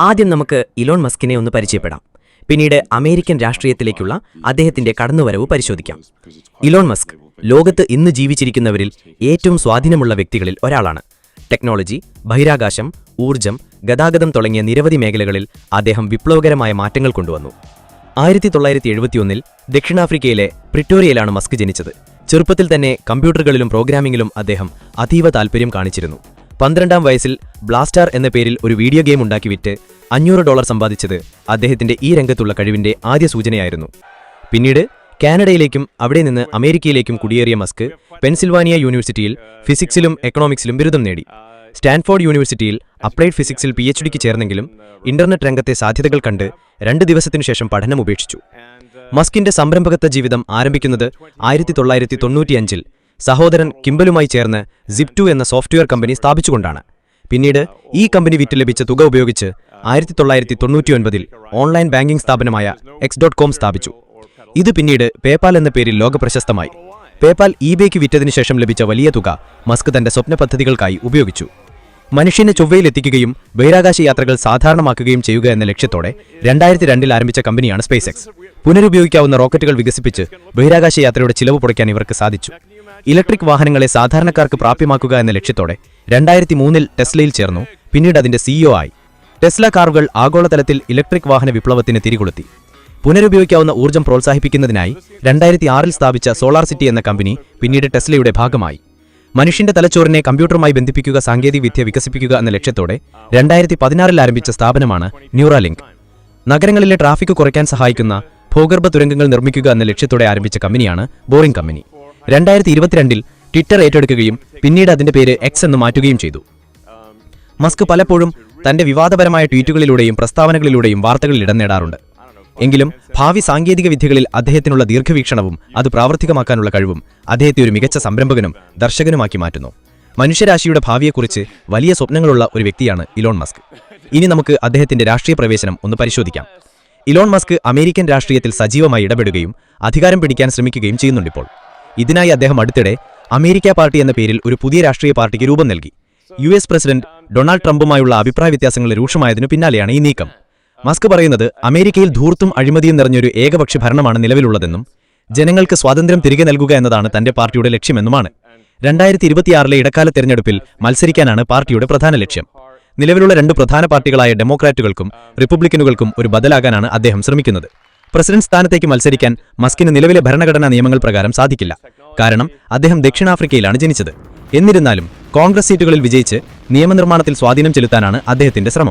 ആദ്യം നമുക്ക് ഇലോൺ മസ്കിനെ ഒന്ന് പരിചയപ്പെടാം. പിന്നീട് അമേരിക്കൻ രാഷ്ട്രീയത്തിലേക്കുള്ള അദ്ദേഹത്തിന്റെ കടന്നുവരവ് പരിശോധിക്കാം. ഇലോൺ മസ്ക് ലോകത്ത് ഇന്ന് ജീവിച്ചിരിക്കുന്നവരിൽ ഏറ്റവും സ്വാധീനമുള്ള വ്യക്തികളിൽ ഒരാളാണ്. ടെക്നോളജി ബഹിരാകാശം ഊർജം ഗതാഗതം തുടങ്ങിയ നിരവധി മേഖലകളിൽ അദ്ദേഹം വിപ്ലവകരമായ മാറ്റങ്ങൾ കൊണ്ടുവന്നു. ആയിരത്തി തൊള്ളായിരത്തി എഴുപത്തിയൊന്നിൽ ദക്ഷിണാഫ്രിക്കയിലെ പ്രിറ്റോറിയയിലാണ് മസ്ക് ജനിച്ചത്. ചെറുപ്പത്തിൽ തന്നെ കമ്പ്യൂട്ടറുകളിലും പ്രോഗ്രാമിംഗിലും അദ്ദേഹം അതീവ താൽപ്പര്യം കാണിച്ചിരുന്നു. പന്ത്രണ്ടാം വയസ്സിൽ ബ്ലാസ്റ്റാർ എന്ന പേരിൽ ഒരു വീഡിയോ ഗെയിം ഉണ്ടാക്കി വിറ്റ് അഞ്ഞൂറ് ഡോളർ സമ്പാദിച്ചത് അദ്ദേഹത്തിന്റെ ഈ രംഗത്തുള്ള കഴിവിന്റെ ആദ്യ സൂചനയായിരുന്നു. പിന്നീട് കാനഡയിലേക്കും അവിടെ നിന്ന് അമേരിക്കയിലേക്കും കുടിയേറിയ മസ്ക് പെൻസിൽവാനിയ യൂണിവേഴ്സിറ്റിയിൽ ഫിസിക്സിലും എക്കണോമിക്സിലും ബിരുദം നേടി. സ്റ്റാൻഫോർഡ് യൂണിവേഴ്സിറ്റിയിൽ അപ്ലൈഡ് ഫിസിക്സിൽ പി എച്ച് ഡിക്ക് ചേർന്നെങ്കിലും ഇന്റർനെറ്റ് രംഗത്തെ സാധ്യതകൾ കണ്ട് രണ്ട് ദിവസത്തിനു ശേഷം പഠനം ഉപേക്ഷിച്ചു. മസ്കിന്റെ സംരംഭകത്വ ജീവിതം ആരംഭിക്കുന്നത് ആയിരത്തി തൊള്ളായിരത്തി തൊണ്ണൂറ്റിയഞ്ചിൽ സഹോദരൻ കിംബലുമായി ചേർന്ന് സിപ്റ്റു എന്ന സോഫ്റ്റ്വെയർ കമ്പനി സ്ഥാപിച്ചുകൊണ്ടാണ്. പിന്നീട് ഈ കമ്പനി വിറ്റ് ലഭിച്ച തുക ഉപയോഗിച്ച് ആയിരത്തി തൊള്ളായിരത്തി തൊണ്ണൂറ്റിയൊൻപതിൽ ഓൺലൈൻ ബാങ്കിംഗ് സ്ഥാപനമായ എക്സ് ഡോട്ട് കോം സ്ഥാപിച്ചു. ഇത് പിന്നീട് പേപ്പാൽ എന്ന പേരിൽ ലോകപ്രശസ്തമായി. പേപ്പാൽ ഇബേക്ക് വിറ്റതിനു ശേഷം ലഭിച്ച വലിയ തുക മസ്ക് തന്റെ സ്വപ്ന പദ്ധതികൾക്കായി ഉപയോഗിച്ചു. മനുഷ്യനെ ചൊവ്വയിലെത്തിക്കുകയും ബഹിരാകാശ യാത്രകൾ സാധാരണമാക്കുകയും ചെയ്യുക എന്ന ലക്ഷ്യത്തോടെ രണ്ടായിരത്തി രണ്ടിൽ ആരംഭിച്ച കമ്പനിയാണ് സ്പേസ് എക്സ് പുനരുപയോഗിക്കാവുന്ന റോക്കറ്റുകൾ വികസിപ്പിച്ച് ബഹിരാകാശ യാത്രയുടെ ചിലവ് പുറയ്ക്കാൻ ഇവർക്ക് സാധിച്ചു. ഇലക്ട്രിക് വാഹനങ്ങളെ സാധാരണക്കാർക്ക് പ്രാപ്യമാക്കുക എന്ന ലക്ഷ്യത്തോടെ രണ്ടായിരത്തി മൂന്നിൽ ടെസ്ലയിൽ ചേർന്നു. പിന്നീട് അതിന്റെ സിഇഒ ആയി. ടെസ്ല കാറുകൾ ആഗോളതലത്തിൽ ഇലക്ട്രിക് വാഹന വിപ്ലവത്തിന് തിരികൊളുത്തി. പുനരുപയോഗിക്കാവുന്ന ഊർജം പ്രോത്സാഹിപ്പിക്കുന്നതിനായി രണ്ടായിരത്തി ആറിൽ സ്ഥാപിച്ച സോളാർ സിറ്റി എന്ന കമ്പനി പിന്നീട് ടെസ്ലയുടെ ഭാഗമായി. മനുഷ്യന്റെ തലച്ചോറിനെ കമ്പ്യൂട്ടറുമായി ബന്ധിപ്പിക്കുക സാങ്കേതികവിദ്യ വികസിപ്പിക്കുക എന്ന ലക്ഷ്യത്തോടെ രണ്ടായിരത്തി പതിനാറിൽ ആരംഭിച്ച സ്ഥാപനമാണ് ന്യൂറാലിങ്ക്. നഗരങ്ങളിലെ ട്രാഫിക് കുറയ്ക്കാൻ സഹായിക്കുന്ന ഭൂഗർഭ തുരങ്കങ്ങൾ നിർമ്മിക്കുക എന്ന ലക്ഷ്യത്തോടെ ആരംഭിച്ച കമ്പനിയാണ് ബോറിംഗ് കമ്പനി. രണ്ടായിരത്തി ഇരുപത്തിരണ്ടിൽ ട്വിറ്റർ ഏറ്റെടുക്കുകയും പിന്നീട് അതിന്റെ പേര് എക്സ് എന്ന് മാറ്റുകയും ചെയ്തു. മസ്ക് പലപ്പോഴും തന്റെ വിവാദപരമായ ട്വീറ്റുകളിലൂടെയും പ്രസ്താവനകളിലൂടെയും വാർത്തകളിൽ ഇടം നേടാറുണ്ട്. എങ്കിലും ഭാവി സാങ്കേതിക വിദ്യകളിൽ അദ്ദേഹത്തിനുള്ള ദീർഘവീക്ഷണവും അത് പ്രാവർത്തികമാക്കാനുള്ള കഴിവും അദ്ദേഹത്തെ ഒരു മികച്ച സംരംഭകനും ദർശകനുമാക്കി മാറ്റുന്നു. മനുഷ്യരാശിയുടെ ഭാവിയെക്കുറിച്ച് വലിയ സ്വപ്നങ്ങളുള്ള ഒരു വ്യക്തിയാണ് ഇലോൺ മസ്ക്. ഇനി നമുക്ക് അദ്ദേഹത്തിന്റെ രാഷ്ട്രീയ പ്രവേശനം ഒന്ന് പരിശോധിക്കാം. ഇലോൺ മസ്ക് അമേരിക്കൻ രാഷ്ട്രീയത്തിൽ സജീവമായി ഇടപെടുകയും അധികാരം പിടിക്കാൻ ശ്രമിക്കുകയും ചെയ്യുന്നുണ്ടിപ്പോൾ. ഇതിനായി അദ്ദേഹം അടുത്തിടെ അമേരിക്ക പാർട്ടി എന്ന പേരിൽ ഒരു പുതിയ രാഷ്ട്രീയ പാർട്ടിക്ക് രൂപം നൽകി. യു എസ് പ്രസിഡന്റ് ഡൊണാൾഡ് ട്രംപുമായുള്ള അഭിപ്രായ വ്യത്യാസങ്ങൾ രൂക്ഷമായതിനു പിന്നാലെയാണ് ഈ നീക്കം. മസ്ക് പറയുന്നത് അമേരിക്കയിൽ ധൂർത്തും അഴിമതിയും നിറഞ്ഞൊരു ഏകപക്ഷ ഭരണമാണ് നിലവിലുള്ളതെന്നും ജനങ്ങൾക്ക് സ്വാതന്ത്ര്യം തിരികെ നൽകുക എന്നതാണ് തന്റെ പാർട്ടിയുടെ ലക്ഷ്യമെന്നുമാണ്. രണ്ടായിരത്തി ഇരുപത്തിയാറിലെ ഇടക്കാല തെരഞ്ഞെടുപ്പിൽ മത്സരിക്കാനാണ് പാർട്ടിയുടെ പ്രധാന ലക്ഷ്യം. നിലവിലുള്ള രണ്ട് പ്രധാന പാർട്ടികളായ ഡെമോക്രാറ്റുകൾക്കും റിപ്പബ്ലിക്കനുകൾക്കും ഒരു ബദലാകാനാണ് അദ്ദേഹം ശ്രമിക്കുന്നത്. പ്രസിഡന്റ് സ്ഥാനത്തേക്ക് മത്സരിക്കാൻ മസ്കിന് നിലവിലെ ഭരണഘടനാ നിയമങ്ങൾ പ്രകാരം സാധിക്കില്ല. കാരണം അദ്ദേഹം ദക്ഷിണാഫ്രിക്കയിലാണ് ജനിച്ചത്. എന്നിരുന്നാലും കോൺഗ്രസ് സീറ്റുകളിൽ വിജയിച്ച് നിയമനിർമ്മാണത്തിൽ സ്വാധീനം ചെലുത്താനാണ് അദ്ദേഹത്തിന്റെ ശ്രമം.